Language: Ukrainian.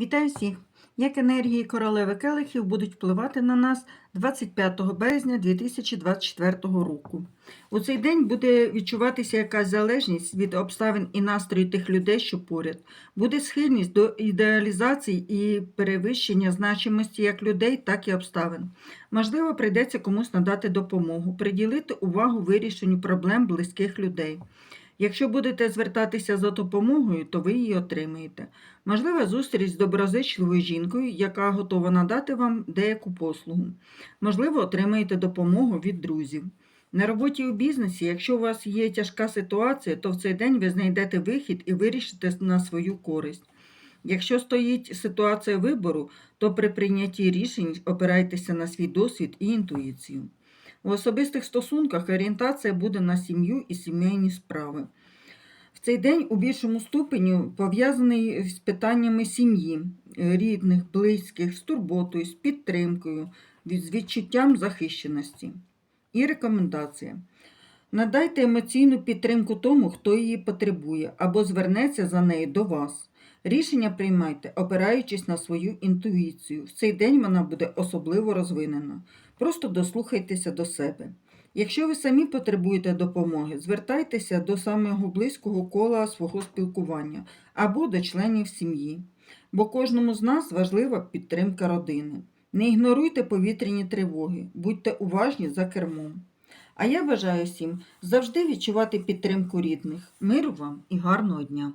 Вітаю всіх! Як енергії королеви келихів будуть впливати на нас 25 березня 2024 року. У цей день буде відчуватися якась залежність від обставин і настрою тих людей, що поряд. Буде схильність до ідеалізації і перевищення значимості як людей, так і обставин. Можливо, прийдеться комусь надати допомогу, приділити увагу вирішенню проблем близьких людей. Якщо будете звертатися за допомогою, то ви її отримаєте. Можлива зустріч з доброзичливою жінкою, яка готова надати вам деяку послугу. Можливо, отримаєте допомогу від друзів. На роботі у бізнесі, якщо у вас є тяжка ситуація, то в цей день ви знайдете вихід і вирішите на свою користь. Якщо стоїть ситуація вибору, то при прийнятті рішень опирайтеся на свій досвід і інтуїцію. У особистих стосунках орієнтація буде на сім'ю і сімейні справи. В цей день у більшому ступені пов'язаний з питаннями сім'ї, рідних, близьких, з турботою, з підтримкою, з відчуттям захищеності. І рекомендація. Надайте емоційну підтримку тому, хто її потребує, або звернеться за нею до вас. Рішення приймайте, опираючись на свою інтуїцію. В цей день вона буде особливо розвинена. Просто дослухайтеся до себе. Якщо ви самі потребуєте допомоги, звертайтеся до самого близького кола свого спілкування або до членів сім'ї, бо кожному з нас важлива підтримка родини. Не ігноруйте повітряні тривоги, будьте уважні за кермом. А я бажаю всім завжди відчувати підтримку рідних. Миру вам і гарного дня!